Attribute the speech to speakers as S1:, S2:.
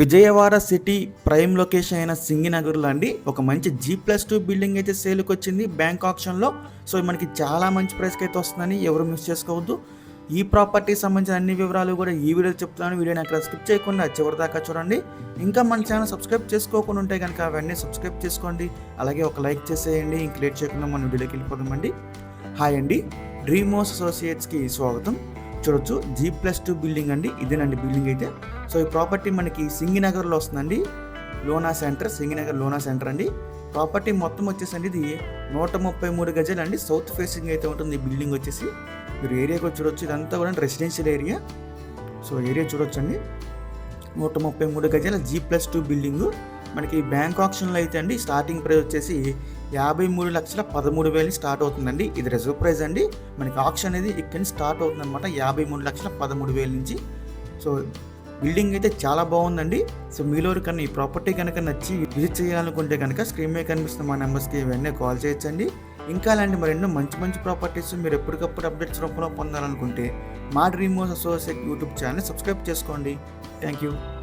S1: Vijayawada city prime location అయిన సింగినగర్లో అండి ఒక మంచి జీ ప్లస్ టూ బిల్డింగ్ అయితే సేల్కి వచ్చింది బ్యాంక్ ఆప్షన్లో. సో మనకి చాలా మంచి ప్రైస్కి అయితే వస్తుందని ఎవరు మిస్ చేసుకోవద్దు. ఈ ప్రాపర్టీకి సంబంధించిన అన్ని వివరాలు కూడా ఈ వీడియోలో చెప్తున్నాను. వీడియోని అక్కడ స్కిప్ చేయకుండా చివరి దాకా చూడండి. ఇంకా మన ఛానల్ సబ్స్క్రైబ్ చేసుకోకుండా ఉంటే కనుక అవన్నీ సబ్స్క్రైబ్ చేసుకోండి. అలాగే ఒక లైక్ చేసేయండి. ఇంక లేట్ చేయకుండా మన వీడియోకి వెళ్ళిపోదామండి. హాయ్ అండి. డ్రీమోస్ అసోసియేట్స్కి స్వాగతం. చూడొచ్చు. జీ ప్లస్ టూ బిల్డింగ్ అండి. ఇదేనండి బిల్డింగ్ అయితే. సో ఈ ప్రాపర్టీ మనకి సింగినగర్లో వస్తుందండి. లోనా సెంటర్ సింగినగర్ లోనా సెంటర్ అండి. ప్రాపర్టీ మొత్తం వచ్చేసండి. ఇది నూట ముప్పై మూడు గజాలు అండి. సౌత్ ఫేసింగ్ అయితే ఉంటుంది ఈ బిల్డింగ్ వచ్చేసి. మీరు ఏరియాకి చూడొచ్చు. ఇదంతా కూడా రెసిడెన్షియల్ ఏరియా సో ఏరియా చూడొచ్చు అండి నూట ముప్పై మూడు గజాల జీ ప్లస్ టూ బిల్డింగ్ మనకి బ్యాంక్ ఆప్షన్లో అయితే అండి స్టార్టింగ్ ప్రైస్ వచ్చేసి యాభై మూడు లక్షల పదమూడు వేలు స్టార్ట్ అవుతుందండి. ఇది రిజర్వ్ ప్రైస్ అండి. మనకి ఆప్షన్ అనేది ఇక్కడ నుంచి స్టార్ట్ అవుతుంది అనమాట యాభై మూడు లక్షల పదమూడు వేల నుంచి. సో బిల్డింగ్ అయితే చాలా బాగుందండి. సో మీలో కన్నా ఈ ప్రాపర్టీ కనుక నచ్చి విజిట్ చేయాలనుకుంటే కనుక స్క్రీన్ మీద కనిపిస్తున్న మా నెంబర్స్కి ఇవన్నీ కాల్ చేయొచ్చండి. ఇంకా అలాంటి మరెన్నో మంచి మంచి ప్రాపర్టీస్ మీరు ఎప్పటికప్పుడు అప్డేట్స్ రూపంలో పొందాలనుకుంటే మా dream associate YouTube channel subscribe చేసుకోండి. Thank you.